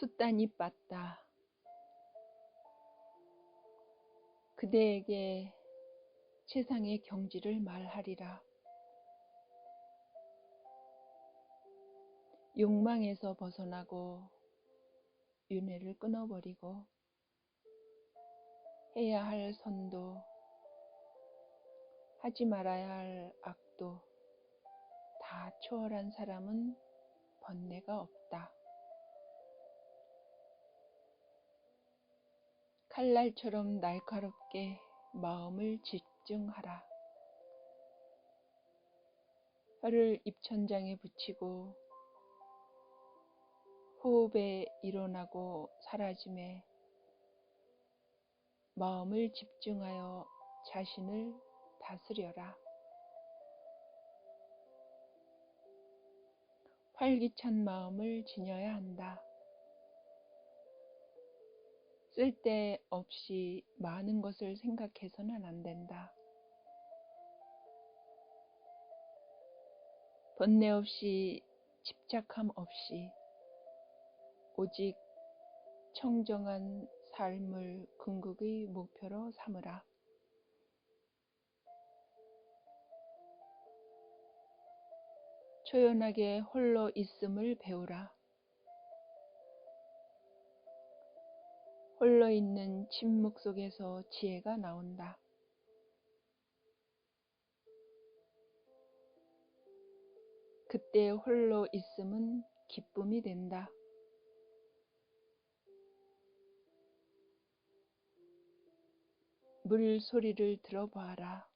숫단이 빠따 그대에게 세상의 경지를 말하리라. 욕망에서 벗어나고 윤회를 끊어버리고 해야 할 선도 하지 말아야 할 악도 다 초월한 사람은 번뇌가 없다. 칼날처럼 날카롭게 마음을 집중하라. 혀를 입천장에 붙이고 호흡에 일어나고 사라짐에 마음을 집중하여 자신을 다스려라. 활기찬 마음을 지녀야 한다. 쓸데없이 많은 것을 생각해서는 안 된다. 번뇌 없이 집착함 없이 오직 청정한 삶을 궁극의 목표로 삼으라. 초연하게 홀로 있음을 배우라. 홀로 있는 침묵 속에서 지혜가 나온다. 그때 홀로 있음은 기쁨이 된다. 물 소리를 들어봐라.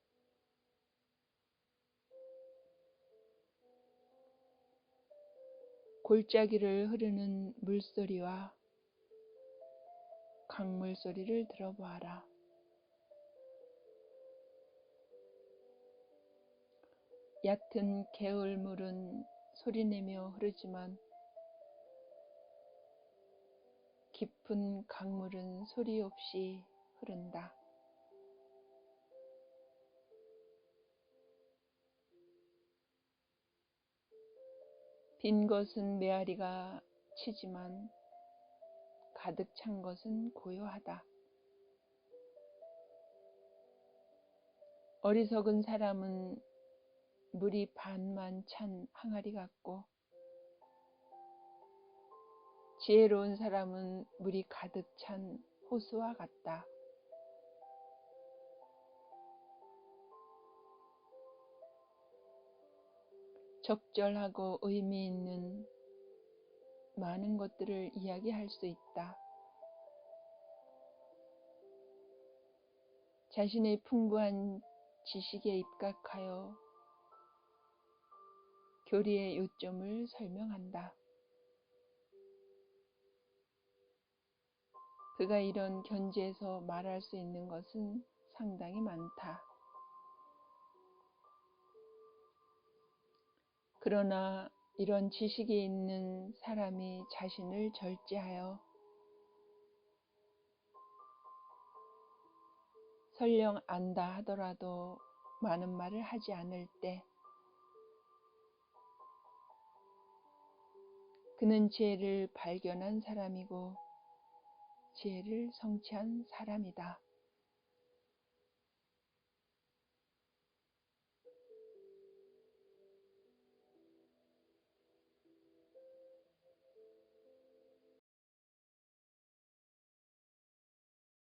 골짜기를 흐르는 물소리와 강물 소리를 들어봐라. 얕은 개울물은 소리내며 흐르지만 깊은 강물은 소리 없이 흐른다. 빈 것은 메아리가 치지만 가득 찬 것은 고요하다. 어리석은 사람은 물이 반만 찬 항아리 같고 지혜로운 사람은 물이 가득 찬 호수와 같다. 적절하고 의미 있는 많은 것들을 이야기할 수 있다. 자신의 풍부한 지식에 입각하여 교리의 요점을 설명한다. 그가 이런 견지에서 말할 수 있는 것은 상당히 많다. 그러나 이런 지식이 있는 사람이 자신을 절제하여 설령 안다 하더라도 많은 말을 하지 않을 때 그는 지혜를 발견한 사람이고 지혜를 성취한 사람이다.